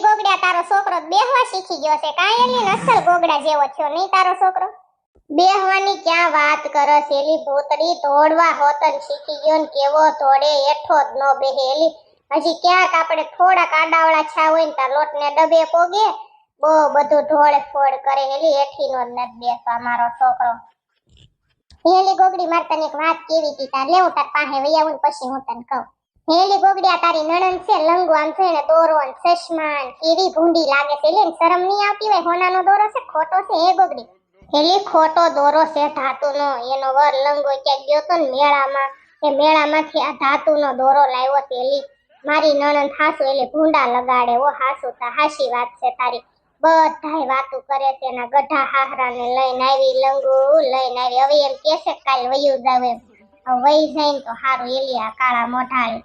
એલી ગોગડા તારો છોકરો બેહવા શીખી ગયો છે. કાંઈ એલી ને અસલ ગોગડા જેવો થયો નહીં, તારો છોકરો? બેહવાની ક્યાં વાત કરસ એલી ભૂતડી તોડવા હોતન શીખી ગયો ને કેવો તોડે, એઠો જ ન બેહે. એલી, હજી ક્યાંક આપણે થોડાક આડાવડા છા હોય ને તાર લોટને ડબે પોગે, બહુ બધું ઢોળ ફોડ કરે. એલી, એઠીનો જ નથી બેસવા મારો છોકરો. હેલી ગોગડી માર તને એક વાત કેવી હતી તાર લેવું તાર પાસે વઈ આવું પછી હું તને કહું. હેલી ગોગડિયા તારી નણંદ છે લંગવાન છે ને દોરો ને કેવી ભૂંડી લાગે છે. એટલે શરમ નહીં આવતી હોય? હોનાનો દોરો છે? ખોટો છે હે ગોગડી હેલી, ખોટો દોરો છે ધાતુનો. એનો વર લંગો ક્યાંક ગયો તો ને મેળામાં. એ મેળામાંથી આ ધાતુનો દોરો લાવ્યો છે. એલી મારી નણંદ હાસુ, એટલે ભૂંડા લગાડે. ઓ હાસુ, તા હાસી વાત છે તારી. બધાય વાતો કરે છે એના ગઢા હાહરાને લઈને આવી, લંગુ લઈને આવી. હવે એમ કેસે કાલ વયું જાવ એમ. વહી જાય ને તો હારું એલી આ કાળા મોઢાળે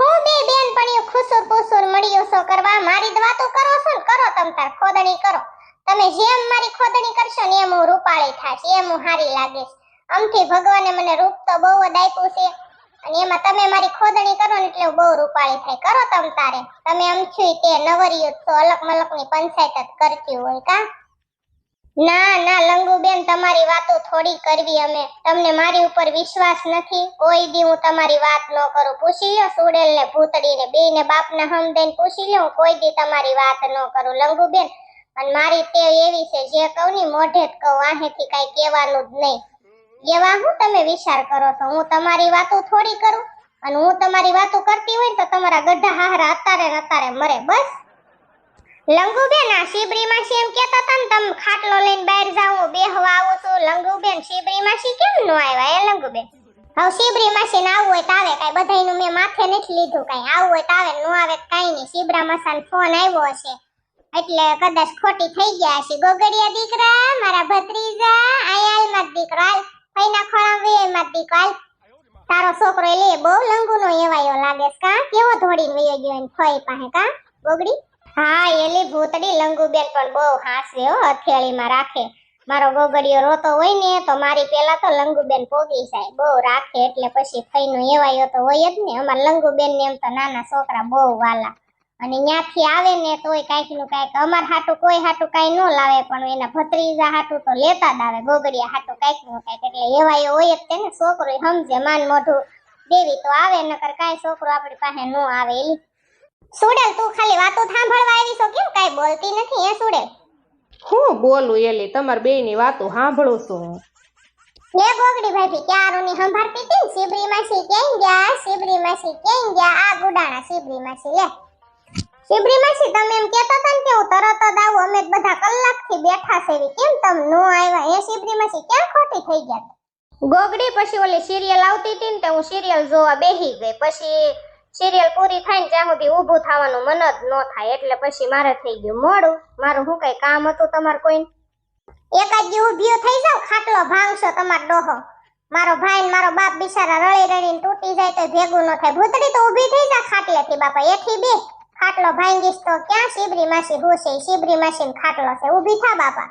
હું બે બેન પણ ખુસુર પુસુર મળ્યો છો કરવા મારી દવા વાતો કરો છો ને, કરો તમ તાર ખોદણી કરો. તમે જેમ મારી ખોદણી કરશો ને એમ હું રૂપાળી થાશ, એમ હું હારી લાગીશ. આમથી ભગવાને મને રૂપ તો બહુ જ આપ્યું છે. અને એમાં તમે મારી ખોદણી કરો ને એટલે બહુ રૂપાળી થાય કરો તમ તારે. તમે આમ છું તે નવરિયું તો અલગ મલકની પંચાયત જ કરતી હોય કા? ના ના, લંગુબેન, તમારી વાતો થોડી કરવી અમે. તમને મારી ઉપર વિશ્વાસ નથી, કોઈ દી હું તમારી વાત ન કરું. પૂછી લો સુડેલ ને ભૂતડી ને બે ને બાપ ને હમ દઈને પૂછી લો કોઈ દી તમારી વાત ન કરું. લંગુબેન, અને મારી તે એવી છે, જે કહું ની, મોઢે જ કહું, આહેથી કઈ કહેવાનું જ નહીં. એવા હું તમે વિચાર કરો છો? હું તમારી વાતો થોડી કરું? અને હું તમારી વાતો કરતી હોય તો તમારા ગઢા હાહરા અતારે ને અતારે મરે, બસ. લંગુબેન, આ શિબરીમાં માસી એમ કહેતા હતા ખાટલો લઈને બહાર જાઓ બેહવા આવું છું. લંગુબેન શિબરીમાં શી કેમ નો આવ્યા એ લંગુબેન? હવે શિબરીમાં શી ના આવું હોય તો આવે, કાંઈ બધાયનું મેં માથે નથી લીધું કાંઈ. આવું હોય તો આવે, નો આવે કાંઈ નહીં. શિબરા માસાનો ફોન આવ્યો હશે. એટલે કદાચ ખોટી થઈ ગયા હશે. ગોગડિયા દીકરા, મારા ભત્રીજા આયાલમાં દીકરો, હાલ, પૈના ખોળા વે માં દીકરો, હાલ. તારો છોકરો લે બહુ લંગુનો એવાયો લાગે કા? કેવો ધોડીને વયો ગયો ફઈ પાસે, કા? ગોગડી? હા, એલી ભૂતડી લંગુબેન પણ બહુ હાસે હો હથેળીમાં રાખે. મારો ગોગડીયો રોતો હોય ને, તો મારી પેલા તો લંગુબેન પોગી જાય. બહુ રાખે, એટલે પછી ફઈનો એવાયો તો હોય જ ને. અમાર લંગુબેન ને એમ તો નાના છોકરા બહુ વાલા. અને ત્યાંથી આવે ને, તોય કાંઈકનું કાંઈક. અમાર હાટું કોઈ હાટું કાંઈ ન લાવે, પણ એના ભત્રીજા હાટું તો લેતા જ આવે. ગોગડિયા હાટું કાંઈકનું કાંઈક. એટલે એવાયો હોય જ તેને. છોકરો સમજે, માન મોઢું. દેવી તો આવે, નકર કાંઈ છોકરો આપણી પાસે ન આવે, એલી. સુડેલ તું ખાલી વાતો સાંભળવા આવી છો કેમ? કાઈ બોલતી નથી એ સુડેલ? હું બોલું એલી તમાર બેયની વાતો સાંભળું છું હું. લે ગોગડી ભાભી ક્યારોની સંભાળતી હતી ને? શિબરી માસી કેમ ગયા? શિબરી માસી કેમ ગયા? આ ગુડાણા શિબરી માસી લે. શિબરી માસી તમે એમ કહેતા હતા ને કે હું તરત જ આવું અમે તો બધા કલાકથી બેઠા છે કેમ તમે નો આવ્યા? એ શિબરી માસી ક્યાં ખોટી થઈ ગયા? ગોગડી પછી ઓલી સિરિયલ આવતી હતી ને તો હું સિરિયલ જોવા બેહી ગઈ. પછી સિરિયલ પૂરી થાય ને ત્યાં સુધી ઊભું થવાનું મન જ ન થાય. એટલે પછી મારે થઈ ગયું મોડું. મારું શું કઈ કામ હતું તમારે કોઈ એકાદ દી ઊભીઓ થઈ જાવ, ખાટલો ભાંગશો તમારો ડોહો. મારો ભાઈ ને મારો બાપ બિચારા રળી રળીને તૂટી જાય તો ભેગું ન થાય. ભૂતડી તો ઊભી થઈ જા ખાટલેથી, બાપા, એથી બે. ખાટલો ભાંગીશ તો ક્યાં શિબરી માસી હુશે? શિબરી માસી ખાટલો છે. ઊભી થા, બાપા.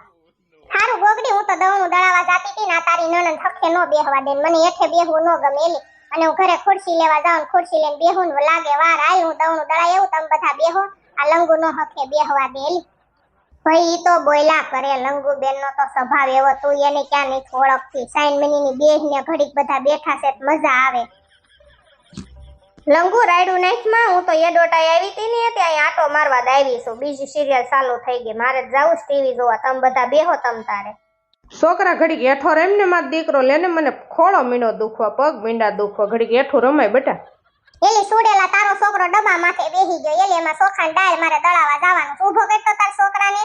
સારું ગોગડી, હું તો દવણું દળાવા જાતી હતી ને તારી નણંદ હખે નો બેહવા દે મને એઠે બેહવું નો ગમે એલી અને હું ઘરે ખુરશી લેવા જાઉં ખુરશી લઈને બેહું ને લાગે વાર આય, હું દવણું દળાય એવું તમે બધા બેહો. આ લંગુ નો હખે બેહવા દેલી ભાઈ ઈ તો બોયલા કરે, લંગુ બેન નો તો સ્વભાવ એવો, તું એને ક્યાં નહીં ઓળખતી? સાઈન મની બેહ ને ઘડીક બધા બેઠા છે મજા આવે. લંગુ રાયડું નાઈટમાં હું તો એ ડોટાઈ આવી હતી ને ત્યાં આટો મારવા દાવી છું. બીજી સિરિયલ ચાલુ થઈ ગઈ, મારે જ ટીવી જોવા. તમે બધા બેહો તમ તારે. છોકરા ઘડીક હેઠો રમને ને દીકરો લેને મને ખોળો મીંડો દુખવા, પગ મીંડા દુખવા, ઘડીક હેઠું રમાય બેટા. એલી સુડેલા તારો છોકરો ડબ્બા માથે બેહી ગયો. એલી એમાં સોખાન ડાળ મારે દળાવા જવાનું. ઊભો કરતો તાર છોકરાને.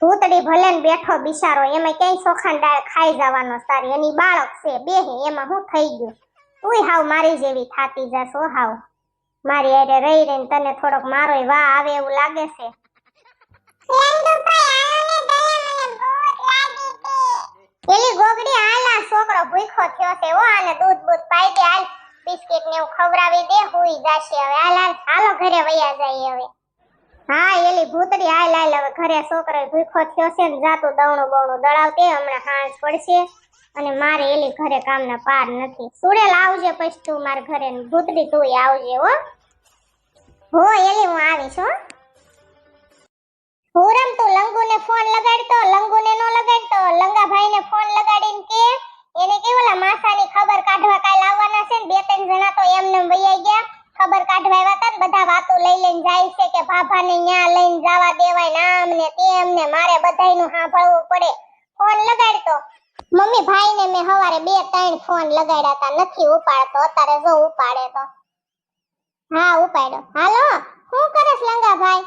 ભૂતડી ભલે ને બેઠો બિચારો. એમાં ક્યાંય સોખાન ડાળ ખાઈ જવાનો તારી. એની બાળક છે, બેહે. એમાં હું થઈ ગયું? તુંય હાવ મારી જેવી થાતી જશો, હાવ. મારી અરે રહી રહીને તને થોડોક મારોય વાહ આવે એવું લાગે છે? એલી ગોગડી હાલા છોકરો ભૂખો થયો છે ઓ આને દૂધ બૂધ પાઈ દે, હાલ બિસ્કિટ ને એવું ખવડાવી દે, હુઈ જાશે હવે. હાલ હાલ, હાલો ઘરે વયા જઈએ હવે. હા, એલી ભૂતડી, હાલ હાલ, હવે ઘરે છોકરો ભૂખો થયો છે ને જાતું દવણું બવણું દળાવતે હમણાં હાંસ પડશે અને મારે એલી ઘરે કામના પાર નથી. સુરેલ આવજે પછી તું મારા ઘરે ભૂતડી તું આવજે, હો. હો, એલી, હું આવીશ, હો. ફોન લગાડતો, લંગુને નો લગાડતો લંગાભાઈને ફોન લગાડીને કે એને કે ઓલા માસાની ખબર કાઢવા કાલ આવવાના છે ને બે ત્રણ જણા તો એમને વૈયા ગયા ખબર કાઢવા આવ્યા હતા ને બધા વાતો લઈ લઈને જાય છે કે ભાભાને ન્યા લઈને જવા દેવાય ને આમ ને તેમ ને મારે બધાયનું સાંભળવું પડે ફોન લગાડતો મમ્મી ભાઈને મેં હવારે બે ત્રણ ફોન લગાડ્યા હતા નથી ઉપાડતો, અત્યારે જો ઉપાડે તો. હા, ઉપાડ્યો. હાલો શું કરેશ લંગાભાઈ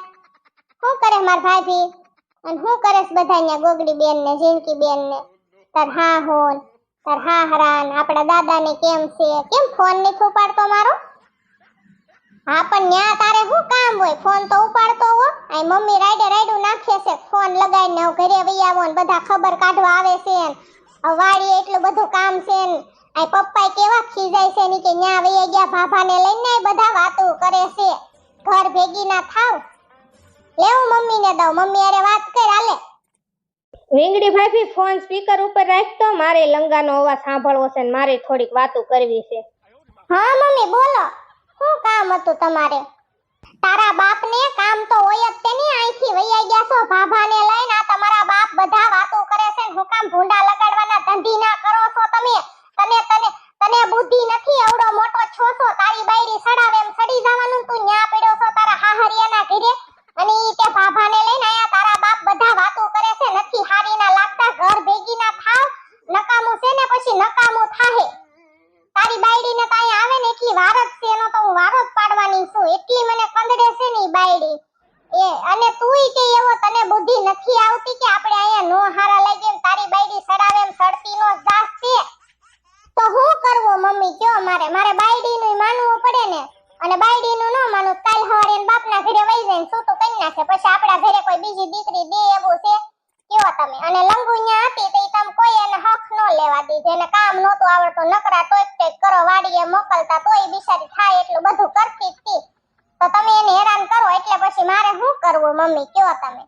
હું કરે માર ભાભી અને હું કરેશ બધા અહીંયા ગોગડી બેન ને જીણકી બેન ને તાર હા હોન, તાર હા હરાન, આપણા દાદા ને કેમ છે? કેમ ફોન નથી ઉપાડતો મારો? હા, પણ ન્યા તારે શું કામ હોય? ફોન તો ઉપાડતો હો. આ મમ્મી રાઈડે રાઈડું નાખે છે. ફોન લગાડીને ઘરે વઈ આવો ને બધા ખબર કાઢવા આવે છે વાડીએ એટલું બધું કામ છે આ પપ્પા કેવા ખીજાય છે ને કે ન્યા વઈ ગયા ભાભાને લઈને બધા વાતો કરે છે. ઘર ભેગી ના થાવ. લેવું મમ્મીને દઉં. મમ્મી અરે વાત કર હાલે. રીંગડી ભાભી ફોન સ્પીકર ઉપર રાખતો મારે લંગાનો અવાજ સાંભળવો છે ને મારે થોડીક વાતો કરવી છે. હા મમ્મી બોલો. શું કામ હતું તમારે? તારા બાપને કામ તો હોય જ તેની અહીંથી વૈયા ગયા છો ભાભાને લઈને. આ તમારા બાપ બધા વાતો કરે છે ને. હું કામ ભૂંડા લગાડવાના ધંધી ના કરો છો તમે? તને તને તને બુદ્ધિ નથી એવડો મોટો છો છો, તારી બાયડી સડાવે એમ સડી જવાનું તું ન્યા પડ્યો છો તારા હાહરિયાના ઘરે. અને ઈ તે ભાભાને લઈને આયા, તારા બાપ બધા વાતો કરે છે, નથી હારીના લાગતા, ઘર ભેગી ના થાવ, નકામું છે ને પછી નકામું થાહે. તારી બાયડી ને તાય આવે ને એટલી વાર છે, એનો તો હું વારો પાડવાની છું. એટલી મને કંદડે છે ને બાયડી. એ, અને તુંય કે એવો તને બુદ્ધિ નથી આવતી કે આપણે અહીંયા નો હારા લાગે ને તારી બાયડી સડાવે એમ સડતી નો જાસ છે તો હું કરવું મમ્મી કયો મારે મારે બાયડીનું માનવું પડે ને અને બાયડીનું ન માનું તો કાલ સવારે એના બાપના ઘરે વઈ જાય શું તો કરી નાખે પછી આપણા ઘરે કોઈ બીજી દીકરી દે એવું છે કયો તમે અને લંગુ ન્યા હતી તે તમ કોઈ એને હક ન લેવા દીધી એને કામ નહોતું આવડતું નકરા ટોક ટેક કરો વાડીએ મોકલતા તોય બિચારી થાય એટલું બધું કરતી જ હતી તો તમે એને હેરાન કરો એટલે પછી મારે શું કરવું મમ્મી કયો તમે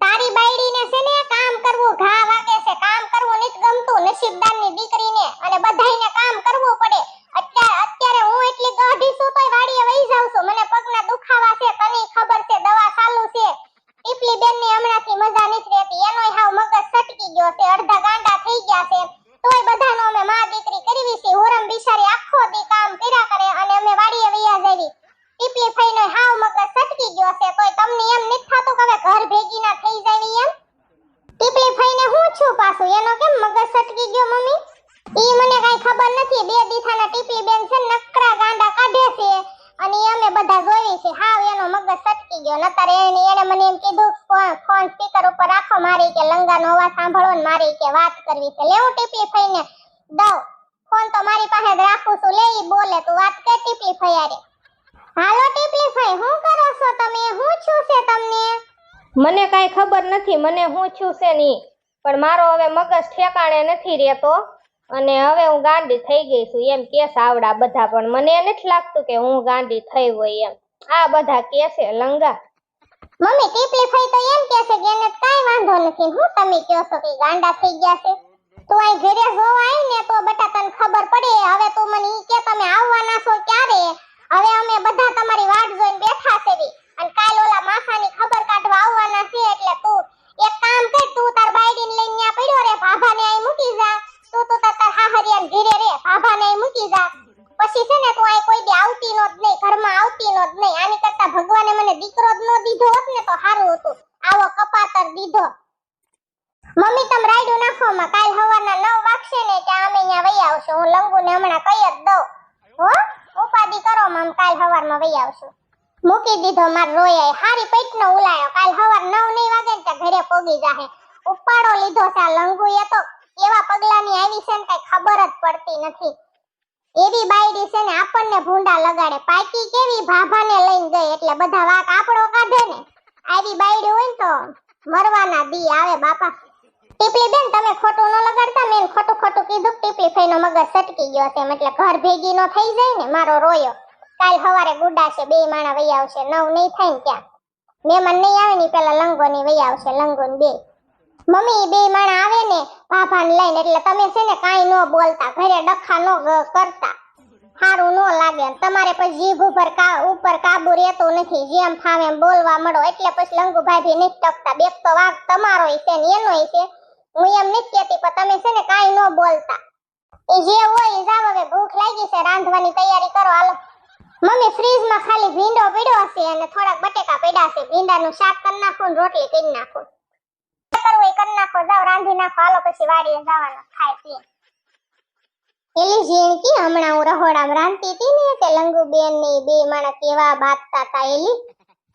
તારી બાયડીને છે ને કામ કરવું ઘા વાગે છે કામ કરવું નથી ગમતું નસીબદારની દીકરીને અને બધાયને કામ કરવું પડે અત્યારે અત્યારે હું એટલી ગાઢી છું તોય વાડીએ વહી જાઉં છું મને પગના દુખાવા છે તને ખબર છે દવા ચાલુ છે ટીપલી બેનની હમણાંથી મજા નથી રહેતી એનોય હાવ મગજ સટકી ગયો છે અડધા ગાંડા થઈ ગયા છે તોય બધાનો અમે માં દીકરી કરવી છે હોરમ બિચારી આખો દી કામ કર્યા કરે અને અમે વાડીએ વૈયા જવી ટીપલી ફઈને હાવ મગજ સટકી ગયો છે તોય તમને એમ નથી થતું કે હવે ઘર ભેગી ના થઈ જાવી એમ ટીપલી ફઈને હું છું પાછું એનો કેમ મગજ સટકી ગયો મમ્મી ઈ મને કઈ ખબર નથી બે દીથાના ટીપલી બેન છે ને નકરા ગાંડા કાઢે છે અને ઈ અમે બધા જોઈ છે હાવ એનો મગજ ગયો એને એને મને એમ કીધું, ફોન સ્પીકર ઉપર રાખો મારી કે લંગાનો અવાજ સાંભળો ને મારી કે વાત કરવી છે. લેવું ટીપલી ફઈને. દઉં. ફોન તો મારી પાસે જ રાખું છું. લે બોલે. તું વાત કર ટીપલી ફૈયારે હાલો ટીપલી ફઈ, હું કરો છો તમે? હું છું છે તમને? મને કાઈ ખબર નથી. મને હું છું છે ની પણ મારો હવે મગજ ઠેકાણે નથી રહેતો. અને હવે હું ગાંડી થઈ ગઈ છું. એમ કેસ આવડા બધા. પણ મને નથી લાગતું કે હું ગાંડી થઈ હોય એમ. આ બધા કે છે, લંગા. મમ્મી ટીપલી ફઈ તો એમ કહે કે એને કાઈ વાંધો નથી. હું તમે કહો છો કે ગાંડા થઈ ગયા છે? તું અહીં ઘરે જોવા આવી ને તો બેટા તને ખબર પડે. હવે તું મને ઈ કે તમે આવવાના છો ક્યારે? હવે અમે બધા તમારી વાટ જોઈને બેઠા છે. અને કાલ ઓલા માખાની ખબર કાઢવા આવવાના છે, એટલે તું એક કામ કર, તું તાર બાયડીને લઈને ન્યા પડ્યો રે, ભાભાને અહીં મૂકી જા. તું તો તાર હાહરિયાને ઘરે રે, ભાભાને અહીં મૂકી જા. પછી છે ને તો આ કોઈ દી આવતી નો જ નહીં, ઘરમાં આવતી નો જ નહીં. આની કરતા ભગવાને મને દીકરો જ નો દીધો હોત ને તો સારું હતું. આવો કપાતર દીધો. મમ્મી, તમ રાયડું નાખો માં કાલ સવારના નવ વાગશે ને ત્યાં અમે અહીંયા વહી આવશું. હું લંગુને હમણાં કહી જ દઉં. હો, ઉપાધિ કરો મમ કાલ સવારમાં વહી આવશું. મૂકી દીધો માર રોયાએ હારી પેટનો ઉલાયો. કાલ સવાર નવ નહીં વાગે ને ઘરે પોગી જાહે. ઉપાડો લીધો છે આ એ તો. એવા પગલાની આવી છે ને કઈ ખબર જ પડતી નથી. એવી બાયડી છે ને આપણને ભૂંડા લગાડે. પાકી કેવી? ભાભાને લઈને ગઈ. એટલે બધા વાક આપણો કાઢે ને. આવી બાયડી હોય ને તો મરવાના દી આવે બાપા. ટીપલી બેન, તમે ખોટું ન લગાડતા મેં ખોટું ખોટું કીધું ટીપલી ફઈનો મગજ સટકી ગયો છે એટલે ઘર ભેગી નો થઈ જાય ને, મારો રોયો. કાલ સવારે ગુડાશે બે માણા વૈયા આવશે. નવ નહીં થાય ને ત્યાં. મેમન નહીં આવે ને પેલા લંગો ની વહી આવશે લંગો ને બે. મમ્મી, બે માણ આવે ને ભાભાને લઈને. એટલે તમે છે ને કાંઈ ન બોલતા, ઘરે ડખા ન કરતા. સારું ન લાગે. તમારે પછી જીભ ઉપર કા ઉપર કાબુ રહેતો નથી. જેમ ફાવે એમ બોલવા મળો. એટલે પછી લંગુભાઈ ભી નથી ટકતા. બેક તો વાગ તમારો છે ને, એનો છે. હું એમ નથી કહેતી, પણ તમે છે ને કાંઈ ન બોલતા. એ જે હોય એ જાવ હવે. ભૂખ લાગી છે. રાંધવાની તૈયારી કરો. હાલો. મમ્મી, ફ્રીજમાં ખાલી ભીંડો પડ્યો હશે અને થોડાક બટેકા પડ્યા છે. ભીંડાનું શાક કરી નાખું રોટલી કરી નાખું. કરવું એ કરી નાખો જાવ રાંધી નાખો, હાલો પછી વાડીએ જવાનું ખાય પીએ એલી ઝીણકી હમણાં હું રહોડામાં રાંધતી હતી ને, તે લંગુબેન ને બે માણસ કેવા બાતતા હતા એલી.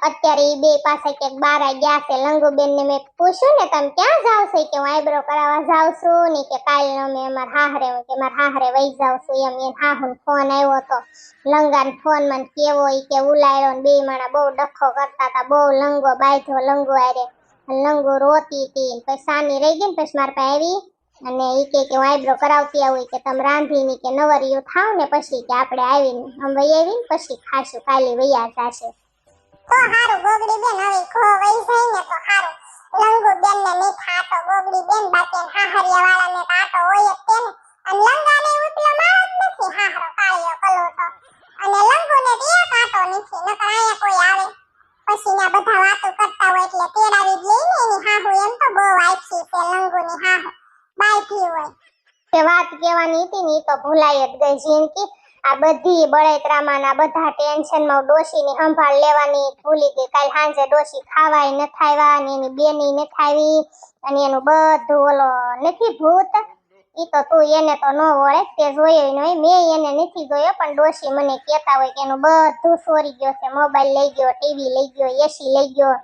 અત્યારે એ બે પાસે ક્યાંક બાર ગયા છે, લંગુબેન ને મેં પૂછ્યું ને, તમે ક્યાં જાવ છો? કે હું આઈબ્રો કરાવવા જાવ છું ને કે કાલ અમે અમાર હાહરે, હું કે મારા હાહરે વહી જાવ છું એમ, એ હાહુન ફોન આવ્યો હતો લંગાન ફોન મને કેવો એ કે ઉલાયરો ને બે માણા બહુ ડખો કરતા હતા બહુ લંગો બાયધો લંગો આરે લંગો રોતી હતી પછી સાની રહી ગઈ ને પછી મારા પાસે આવી અને એ કે હું આઈબ્રો કરાવતી આવું કે તમે રાંધીની કે નવરિયું થાવ ને પછી કે આપણે આવીને આમ વહી આવીને પછી ખાશું, કાલે વૈયા થશે તો હારું, ગોગડી બેન, હવે ખો વઈ જાય ને તો હારું. લંગુ બેન ને નહીં ખાતો ગોગડી બેન બાકી હાહરિયા વાળા ને હોય જ તેને. અને અને લંગાને ઉતલો મારો જ નથી, હાહરો, કાળિયો કલો તો અને લંગુ ને એક નથી, નકર અહીંયા કોઈ આવે. પછી ના બધા વાતો કરતા હોય એટલે તેડાવી જ લઈને એની હાહુ એમ તો બહુ વાઈફી છે, લંગુની હાહુ. બાઈથી હોય. તે વાત કહેવાની હતી ને તો ભૂલાઈ જ ગઈ જિંદગી આ બધી બળેતરામાં આ બધા ટેન્શનમાં ડોશીની સંભાળ લેવાની ભૂલી ગઈ. કાલ સાંજે ડોશી ખાવાય ન ખાવા અને એની બેની ન ખાવી અને એનું બધું ઓલો નથી ભૂત ઈ તો તું એને તો ન વળે તે જોયો નહીં. મેં એને નથી જોયો, પણ ડોશી મને કહેતા હોય કે એનું બધું સોરી ગયો છે. મોબાઈલ લઈ ગયો, ટીવી લઈ ગયો એસી લઈ ગયો,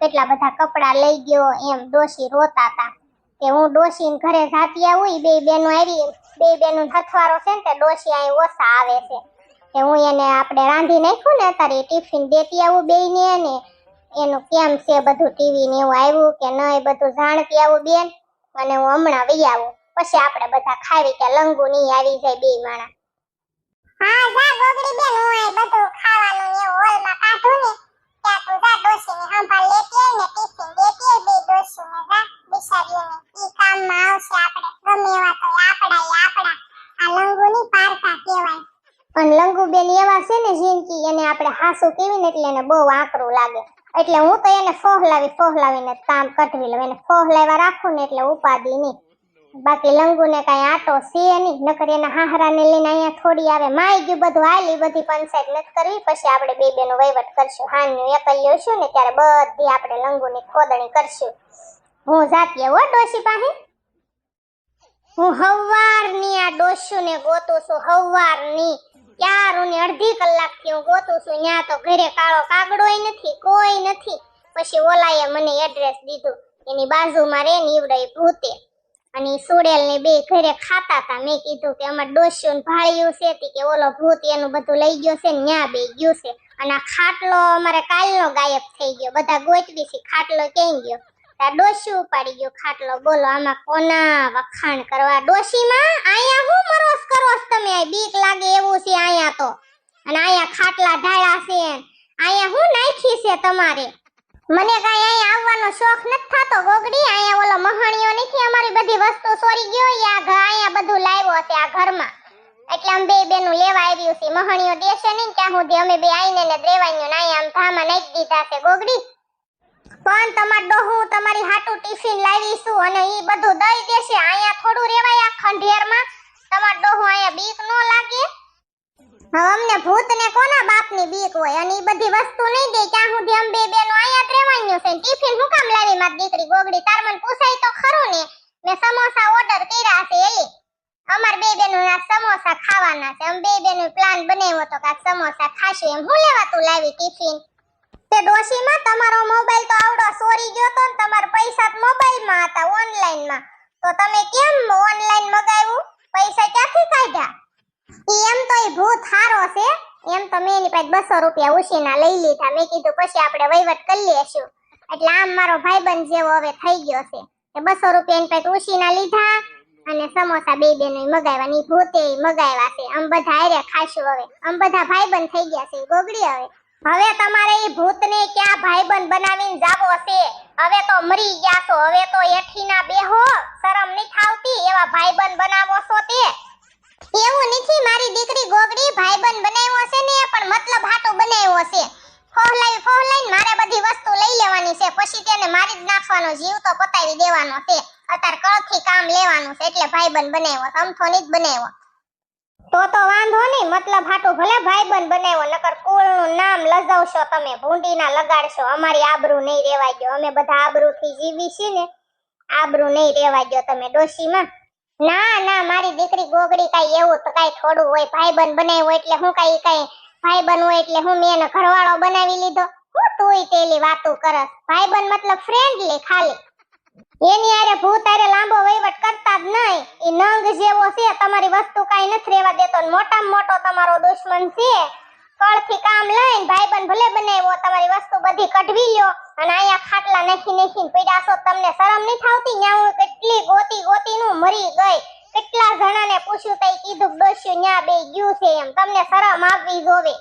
કેટલા બધા કપડા લઈ ગયો એમ ડોશી રોતા હતા કે હું ડોશી ઘરે જાતી આવું બે બેનો આવી બે બેનો હથવારો છે ને તે ડોશી અહીં ઓછા આવે છે. કે હું એને આપણે રાંધી નાખ્યું ને અત્યારે ટિફિન દેતી આવું બે ને ને એનું કેમ છે બધું ટીવી ને એવું આવ્યું કે ન એ બધું જાણતી આવું બેન? અને હું હમણાં વહી આવું. પછી આપણે બધા ખાવી કે લંગુ ની આવી જાય બે માણા. હા જા ગોગડી બેન હું અહીં બધું ખાવાનું ને હોલમાં કાઢું ને ત્યાં તું જા ડોશીને સંભાળ લેતી આય ને ટિફિન દેતી આય બે ડોશીને જા બિચારીઓને ઈ કામમાં આવશે આપણે ગમે એવા તો આપડા ઈ આપડા આ લંગુની પારકા કહેવાય. પણ લંગુ બેન એવા છે ને જિંદગી એને આપણે હાસુ કેવી ને એટલે એને બહુ આકરું લાગે. એટલે હું તો એને ફોહલાવી ફોહલાવીને કામ કટવી લઉં એને ફોહલાવ્યા રાખું ને એટલે ઉપાદી નહીં. બાકી લંગુને કઈ આટો સીએ નહીં, નકર એના હાહરાને લઈને અહીંયા થોડી આવે. માઈ ગયું બધું હાલી, બધી પંચાયત નથી કરવી. પછી આપણે બે બેનો વહીવટ કરશું. હાનનું એકલ્યો છું ને, ત્યારે બધી આપણે લંગુની ખોદણી કરશું. હું જાતી હો ડોશી પાસે? હું હવારની આ ડોશુને ગોતું છું, હવારની. હું અડધી કલાકથી હું ગોતું છું ત્યાં તો ઘરે કાળો કાગડોય નથી, કોઈ નથી. પછી ઓલાએ મને એડ્રેસ દીધું. એની બાજુમાં રે નીવડે ભૂતે. અને સુડેલ ને બે ઘરે ખાતા હતા મેં કીધું કે અમાર ડોસ્યું ભાળ્યું છે કે ઓલો ભૂત એનું બધું લઈ ગયો છે ન્યા બે ગયું છે. અને આ ખાટલો અમારે કાલનો ગાયબ થઈ ગયો. બધા ગોચવી છે. ખાટલો ક્યાં ગયો? આ ડોસી ઉપાડી ગયો ખાટલો. બોલો, આમાં કોના વખાણ કરવા? ડોશીમાં આયા હું મરોસ કરોસ તમે? બીક લાગે એવું છે આયા તો. અને આયા ખાટલા ઢાળા છે આયા હું નાખી છે તમારે? મને કાંઈ અહીંયા આવવાનો શોખ નથી થતો ગોગડી બધી વસ્તુ સોરી ગયો આ ઘ- અહીંયા બધું લાવ્યો છે આ ઘરમાં. એટલે અમે બે બેનું લેવા આવ્યું છે મહણીઓ દેશે નહીં ત્યાં સુધી અમે બે આઈને ને દ્રેવાઈનું ના આમ ધામા નાખી દીધા છે. ગોગડી, પણ તમાર ડોહું તમારી હાટું ટિફિન લાવીશું અને ઈ બધું દઈ દેશે. અહીંયા થોડું રેવાય આ ખંડેરમાં તમાર ડોહું અહીંયા બીક ન લાગે. હવે અમને ભૂતને કોના બાપની બીક હોય? અને ઈ બધી વસ્તુ નહીં દે, ત્યાં સુધી અમે બે બેનો અહીંયા જ રહેવાનું છે. ટિફિન હું કામ લાવી, મારી દીકરી ગોગડી? તાર મને પૂછાય તો ખરું ને. મેં સમોસા ઓર્ડર કર્યા છે એલી. અમાર બે બેનો ના સમોસા ખાવાના છે. અમે બે બેનો પ્લાન બનાવ્યો તો કે સમોસા ખાશું એમ. હું લેવા તું લાવી ટિફિન? તે ડોશીમાં તમારો મોબાઈલ તો આવડો ચોરી ગયો તો ને તમારા પૈસા તો મોબાઈલમાં હતા ઓનલાઈનમાં. તો તમે કેમ ઓનલાઈન મગાવ્યું? પૈસા ક્યાંથી કાઢ્યા? એમ તો એ ભૂત હારો છે. એમ તો મેં એની પાસે બસો રૂપિયા ઉછીના લઈ લીધા. મેં કીધું પછી આપણે વહીવટ કરી લેશું. એટલે આમ મારો ભાઈબંધ જેવો હવે થઈ ગયો છે. બસો રૂપિયા એની પાસે ઉછીના લીધા અને સમોસા બે બેનો મગાવ્યા ની ભૂતે મગાવ્યા છે. આમ બધા હારે ખાશું હવે. આમ બધા ભાઈબંધ થઈ ગયા છે. ગોગડી હવે. હવે તમારે ઈ ભૂતને ક્યાં ભાઈબંધ બનાવીને જાવો છે? હવે તો મરી ગયા છો. હવે તો એઠીના બેહો. શરમ નહીં થાવતી એવા ભાઈબંધ બનાવો છો તે. એવું નથી મારી દીકરી ગોગડી ભાઈબંધ બનાવ્યો છે ને, પણ મતલબ હાટો બનાવ્યો છે. ફોહલાઈ ફોહલાઈ મારે બધી વસ્તુ લઈ લેવાની છે. પછી તેને મારી જ નાખવાનો, જીવ તો પતાવી દેવાનો છે. અતાર કળથી કામ લેવાનું છે, એટલે ભાઈબંધ બનાવ્યો સમથોની જ બનાવ્યો. તો તો વાંધો નહીં, મતલબ હાટું ભલે ભાઈબંધ બનાવ્યો, નકર કુળનું નામ લજાવશો તમે, ભૂંડીના લગાડશો. અમારી આબરૂ નહીં રેવા ગયો. અમે બધા આબરૂથી જીવી છીએ ને, આબરૂ નહીં રેવા ગયો તમે ડોશીમાં. ના ના, મારી દીકરી ગોગડી કાઈ એવું તો કાઈ થોડું હોય, ભાઈબંધ બનાવ્યો એટલે હું કાઈ કાઈ ભાઈબંધ બનવું એટલે હું મેં ઘરવાળો બનાવી લીધો. હું તુંય તેલી વાતો કરસ. ભાઈબંધ મતલબ ફ્રેન્ડલી ખાલી. એની આરે ભૂત આરે લાંબો વહીવટ કરતા જ નહીં. એ નંગ જેવો છે, તમારી વસ્તુ કાઈ નથી રહેવા દેતો. મોટા મોટામાં મોટો તમારો દુશ્મન છે. કળથી કામ લઈને બન ભલે બનાવ્યો, તમારી વસ્તુ બધી કઢવી લ્યો. અને અહીંયા ખાટલા નાખી નાખીને પીડાશો, તમને શરમ નહીં થાવતી? ન્યા હું કેટલી ગોતી ગોતીનું મરી ગઈ. કેટલા જણાને પૂછ્યું તઈ કીધું ડોસ્યું ન્યા બે ગયું છે એમ. તમને શરમ આવવી જોવે.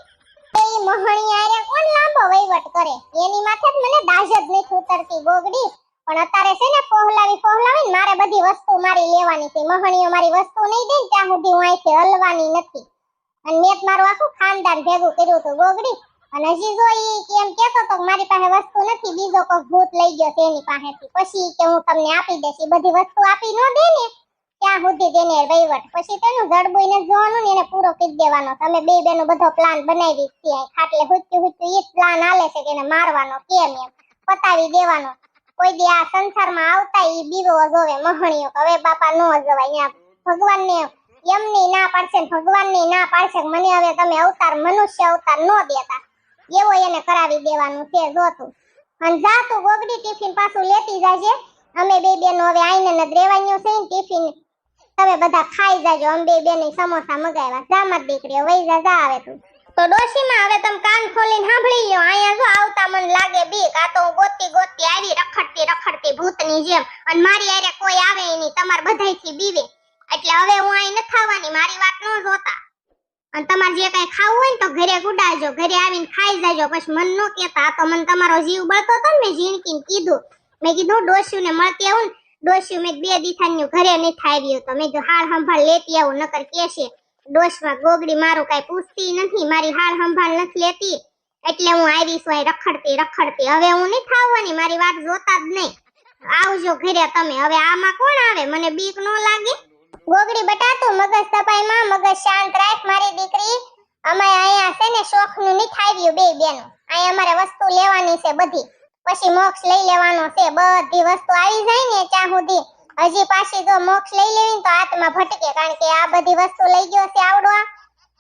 એ મહણી આરે કોણ લાંબો વહીવટ કરે? એની માથે મને દાજ જ નથી ઉતરતી, ગોગડી. પણ અત્યારે છે ને ફોહલાવી ફોહલાવી મારે બધી વસ્તુ મારી લેવાની છે. મહણીઓ મારી વસ્તુ નહીં દે ત્યાં સુધી હું અહીંથી હલવાની નથી. અને મેં મારું આખું ખાનદાન ભેગું કર્યું હતું, ગોગડી. અને હજી જો ઈ કેમ કેતો તો મારી પાસે વસ્તુ નથી, બીજો કોઈ ભૂત લઈ ગયો એની પાસેથી. પછી કે હું તમને આપી દઈશ. ઈ બધી વસ્તુ આપી ન દે ને. ત્યાં સુધી તેને વહીવટ પછી તેનું જડબુઈ ને જોવાનું ને એને પૂરો કરી દેવાનો. તમે બે બેનો બધો પ્લાન બનાવી છે. ખાટલે હુચ્યું હુચ્યું એ જ પ્લાન આલે છે કે એને મારવાનો, કેમ એમ? પતાવી દેવાનો. કોઈ દી આ સંસારમાં આવતા ઈ બીવો જોવે મહણીઓ. હવે બાપા નો જવાય ન્યા. ભગવાનને એમની ના પાડશે ને ભગવાનની ના પાડશે મને હવે તમે અવતાર, મનુષ્ય અવતાર નો દેતા. એવો એને કરાવી દેવાનું છે જોતું અને જા તું ગોગડી ટિફિન પાછું લેતી જાજે. અમે બે બેનો હવે આઈને ન રેવાનું છે ટિફિન તમે બધા ખાઈ જાજો, અમે બે બેની સમોસા મગાવ્યા. જા માર દીકરી વઈ જા જા આવે તું. તો ડોશીમાં હવે તમે કાન ખોલીને સાંભળી લ્યો, અહીંયા જો આવતા મને લાગે બીક. આ તો ગોતી ગોતી આવી રખડતી રખડતી ભૂતની જેમ. અને મારી આરે કોઈ આવે નહીં, તમાર બધાયથી બીવે. એટલે હવે હું અહીં નથી ખાવાની મારી વાત ન જોતા. અને તમારે જે કઈ ખાવું હોય ને તો ઘરે ગુડાજો ઘરે આવીને ખાઈ જાજો. પછી મન ન કેતા તો મને તમારો જીવ બળતો હતો ને મેં ઝીણકીને કીધું. મેં કીધું ડોસ્યું ને મળતી આવું ને ડોસ્યું મેં બે દીથાન્યું ઘરે નહીં થાવ્યું તો મેં જો હાલ સંભાળ લેતી આવું, નકર કેશે ડોશમાં ગોગડી મારું કાંઈ પૂછતી નથી, મારી હાલ સંભાળ નથી લેતી, એટલે હું આવી છું રખડતી રખડતી. હવે હું નહીં થાવવાની મારી વાત જોતા જ નહીં. આવજો ઘરે તમે. હવે આમાં કોણ આવે? મને બીક ન લાગે. ગોગડી બટાતું, મગજ સફાઈમાં મગજ શાંત રાખ મારી દીકરી. અમે અહીંયા છે ને શોખનું નહીં થાવ્યું બે બેનો. અહીંયા અમારે વસ્તુ લેવાની છે બધી. પછી મોક્ષ લઈ લેવાનો છે. બધી વસ્તુ આવી જાય ને ત્યાં સુધી. હજી પાછી જો મોક્ષ લઈ લેવી તો આત્મા ભટકે, કારણ કે આ બધી વસ્તુ લઈ ગયો છે આવડવા.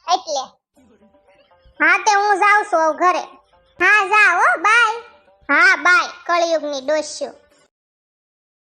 એટલે હા તે હું જાઉં છું ઘરે. હા જાઓ બાય. હા, બાય. કળિયુગની ડોસ્યું.